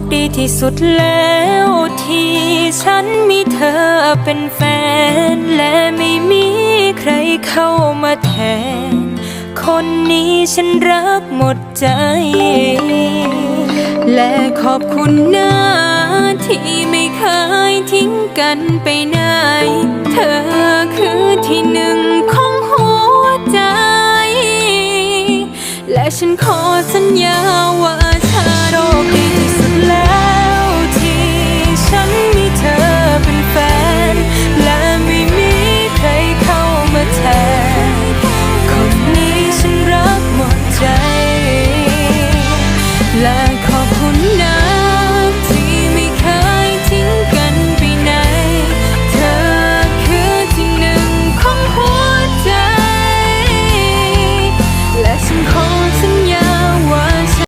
คดีที่สุดแล้วที่ฉันมีเธอเป็นแฟน และไม่มีใครเข้ามาแทน คนนี้ฉันรักหมดใจ และขอบคุณนะที่ไม่เคยทิ้งกันไปไหน เธอคือที่หนึ่งของหัวใจ และฉันขอสัญญา